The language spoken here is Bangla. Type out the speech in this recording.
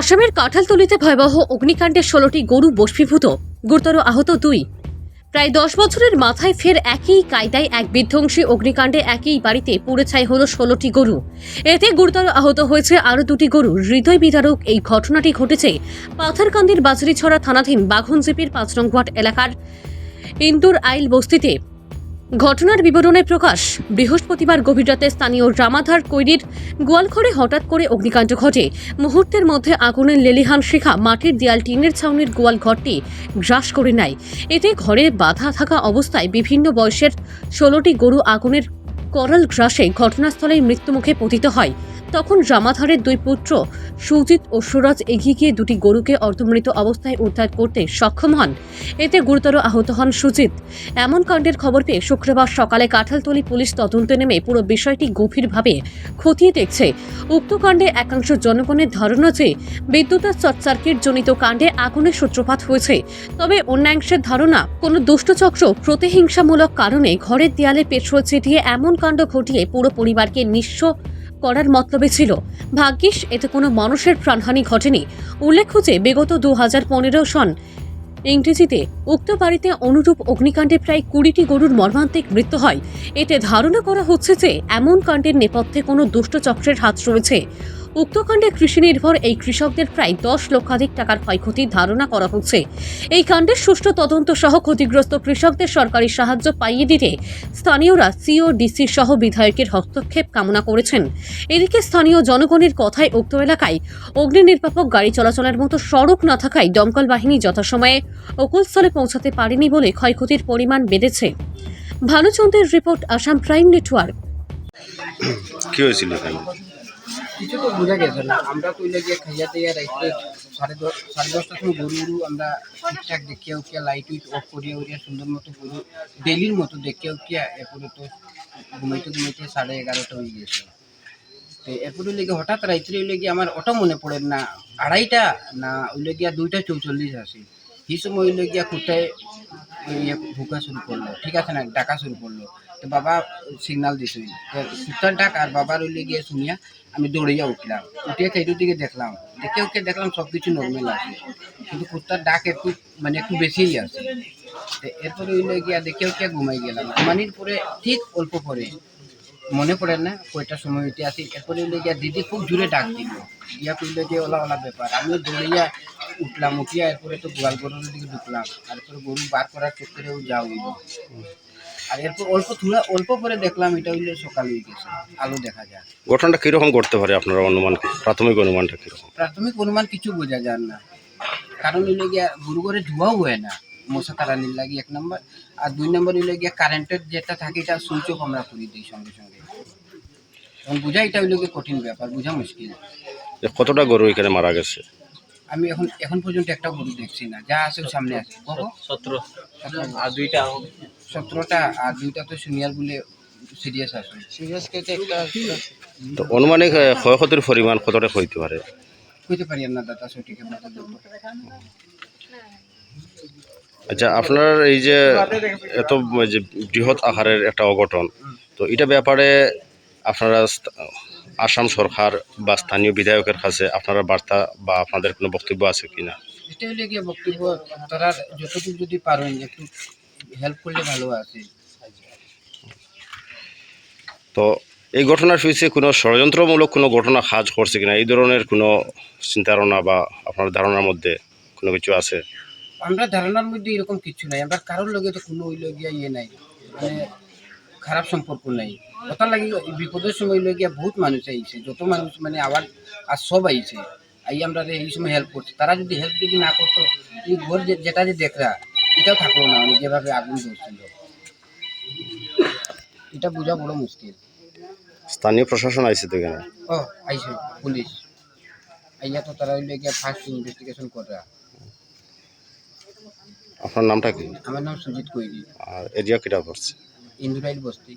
আসামের কাঁঠালতলিতে ভয়াবহ অগ্নিকাণ্ডে ষোলোটি গরু বস্মীভূত গুরুতর আহত দুই। প্রায় দশ বছরের মাথায় ফের একই কায়দায় এক বিধ্বংসী অগ্নিকাণ্ডে একই বাড়িতে পুড়ে ছাই হল ষোলোটি গরু। এতে গুরুতর আহত হয়েছে আরও দুটি গরু। হৃদয় বিদারক এই ঘটনাটি ঘটেছে পাথারকান্দির বাজরিছড়া থানাধীন বাঘনজিপির পাঁচ নং ওয়ার্ড এলাকার ইন্দুর আইল বস্তিতে। ঘটনার বিবরণে প্রকাশ, বৃহস্পতিবার গভীর রাতে স্থানীয় রামাধার কৈরির গোয়ালঘরে হঠাৎ করে অগ্নিকাণ্ড ঘটে। মুহূর্তের মধ্যে আগুনের লেলিহান শিখা মাটির দেয়াল, টিনের ছাউনির গোয়াল ঘরটি গ্রাস করে নেয়। এতে ঘরে বাধা থাকা অবস্থায় বিভিন্ন বয়সের ষোলোটি গরু আগুনের করাল গ্রাসে ঘটনাস্থলেই মৃত্যুমুখে পতিত হয়। তখন রামাধারের দুই পুত্র, সুজিত ও সুরজ এগিয়ে গিয়ে দুটি গরুকে অর্ধমৃত অবস্থায় উদ্ধার করতে সক্ষম হন। এতে গুরুতর আহত হন সুজিত। এমন কাণ্ডের খবর পেয়ে শুক্রবার সকালে কাঁঠালতলি পুলিশ তদন্তে নেমে পুরো বিষয়টি গভীরভাবে খতিয়ে দেখছে। উক্ত কাণ্ডে একাংশ জনগণের ধারণা যে বিদ্যুতের শর্ট সার্কিট জনিত কাণ্ডে আগুনের সূত্রপাত হয়েছে। তবে অন্যাংশের ধারণা, কোনো দুষ্টচক্র প্রতিহিংসামূলক কারণে ঘরের দেয়ালে পেট্রোল ছিটিয়ে এমন কাণ্ড ঘটিয়ে পুরো পরিবারকে নিঃস্ব করার মতলবে ছিল। ভাগ্যিস, এতে কোনো মানুষের প্রাণহানি ঘটেনি। উল্লেখ্য যে, বিগত দু হাজার পনেরো সন ইংরেজিতে উক্ত বাড়িতে অনুরূপ অগ্নিকাণ্ডে প্রায় কুড়িটি গরুর মর্মান্তিক মৃত্যু হয়। এতে ধারণা করা হচ্ছে যে, এমন কাণ্ডের নেপথ্যে কোনো দুষ্টচক্রের হাত রয়েছে। উক্ত কাণ্ডে কৃষি নির্ভর এই কৃষকদের প্রায় দশ লক্ষাধিক টাকার ক্ষয়ক্ষতির ধারণা করা হচ্ছে। এই কাণ্ডের সুষ্ঠু তদন্ত সহ ক্ষতিগ্রস্ত কৃষকদের সরকারি সাহায্য পাইয়ে দিতে স্থানীয়রা সিও ডিসি সহ বিধায়কের হস্তক্ষেপ কামনা করেছেন। এদিকে স্থানীয় জনগণের কথায় উক্ত এলাকায় অগ্নি নির্বাপক গাড়ি চলাচলের মতো সড়ক না থাকায় দমকল বাহিনী যথাসময়ে অকুলস্থলে পৌঁছাতে পারেনি বলে ক্ষয়ক্ষতির পরিমাণ বেড়েছে। ভানুচন্দ্রের রিপোর্ট আসাম প্রাইম নেটওয়ার্ক। কি হয়েছিল এখানে? কিছু তো বোঝা গেছে না। আমরা তো কইলে গিয়ে খাইয়া দিয়ে রাইতে সাড়ে দশ, সাড়ে দশটার সময় গরু গরু আমরা ঠিকঠাক দেখিয়া উঠিয়া লাইট উইট অফ করিয়া উঠিয়া সুন্দর মতো গরু ডেলির মতো দেখিয়া উঠিয়া এরপরে তো ঘুমাইতে ঘুমাইতে সাড়ে এগারোটা হয়ে গেছে তো এরপরে লেগে হঠাৎ রাত্রে লেগে আমার ওটা মনে পড়ে না, আড়াইটা না ওইলে গিয়া দুইটা চৌচল্লিশ আছে। এই সময় ওইলে গিয়া কোথায় ইয়ে ভুকা শুরু করল, ঠিক আছে না, ডাকা শুরু করল। বাবা সিগনাল দিছে। কুত্তার ডাক আর বাবার ওইলে গিয়ে শুনিয়া আমি দৌড়িয়া উঠলাম। উঠিয়ে খেটুর দিকে দেখলাম। দেখে ওকে দেখলাম সব কিছু নর্মাল আছে। কিন্তু কুত্তার ডাক একটু মানে একটু বেশিই আছে। এরপরে ওইলে গিয়া দেখে ওকে ঘুমাই গেলাম। ঘুমানির পরে ঠিক অল্প পরে, মনে পড়ে না কয়টার সময় উঠে আসি এরপরে ওইলে গিয়া দিদি খুব জোরে ডাক দিল। গিয়া কইলে যে ওলা ওলা ব্যাপার। আমিও দৌড়িয়া উঠলাম। উঠিয়া এরপরে তো গোয়াল গরুর দিকে ঢুকলাম। তারপরে গরু বার করার চক্করেও যাও আর এরপর অল্প থোড়া অল্প পরে দেখলাম এটা হইলে সকাল হয়ে গেছে আলো দেখা যায়। ঘটনাটা কীরকম করতে পারে আপনারা অনুমান প্রাথমিক অনুমানটা কীরকম? প্রাথমিক অনুমান কিছু বোঝা যায় না। কারণ হইলে গিয়া গরু ঘরে ধোয়াও হয় না। মশা তাড়ানির লাগি এক নম্বর। আর দুই নম্বর হইলে গিয়া কারেন্টের যেটা থাকে এটা সুইচ অফ আমরা করে দিই সঙ্গে সঙ্গে। এবং বোঝা এটা হইলে গিয়ে কঠিন ব্যাপার বোঝা মুশকিল। যে কতটা গরু এখানে মারা গেছে? আমি এখন এখন পর্যন্ত একটা গরু দেখছি না। যা আছে ও সামনে আছে। সতেরো। আর দুইটা সতেরোটা আর দুইটা তো সিনিয়র বলে সিরিয়াস আছে সিরিয়াস কেটে একটা তো অনুমানিক ক্ষয়ক্ষতির পরিমাণ কতটা হইতে পারে? কইতে পারি না দাদা সঠিক আচ্ছা আপনার এই যে এত যে বৃহৎ আকারের একটা অঘটন তো এটা ব্যাপারে আপনারা আসাম সরকার বা স্থানীয় বিধায়কের কাছে আপনারা বার্তা বা আপনাদের কোনো বক্তব্য আছে কিনা? এটা হলে গিয়ে বক্তব্য তারা যতটুকু যদি পারেন একটু হেল্প করলে ভালো আছে। তো এই ঘটনার পিছিয়ে কোনো ষড়যন্ত্রমূলক কোনো ঘটনা কাজ করছে কিনা? এই ধরনের কোনো চিন্তাধারণা বা আপনার ধারণার মধ্যে কোনো কিছু আছে? আমরা ধারণার মধ্যে এরকম কিছু নাই। আমরা কারোর লগে তো কোনো ওই লগিয়া ইয়ে নাই। মানে খারাপ সম্পর্ক নাই। কথা লাগি বিপদের সময় লগিয়া বহুত মানুষ আইছে। যত মানুষ মানে আবার আর সব আইছে। আই আমরা এই সময় হেল্প করছে। তারা যদি হেল্প যদি না করতো এই ঘর যেটা যে দেখরা এটাও থাকল না আমি যেভাবে আগুন ধরছিল। এটা বোঝা বড় মুশকিল। স্থানীয় প্রশাসন আইসে তো এখানে? ও আইসে পুলিশ। আইয়া তো তারা হইলে গিয়ে ফার্স্ট ইনভেস্টিগেশন করা। আপনার নামটা কি? আমার নাম সুজিত কৈরি। আর এরিয়া কিটা পড়ছে? ইন্দুরাইল বস্তি।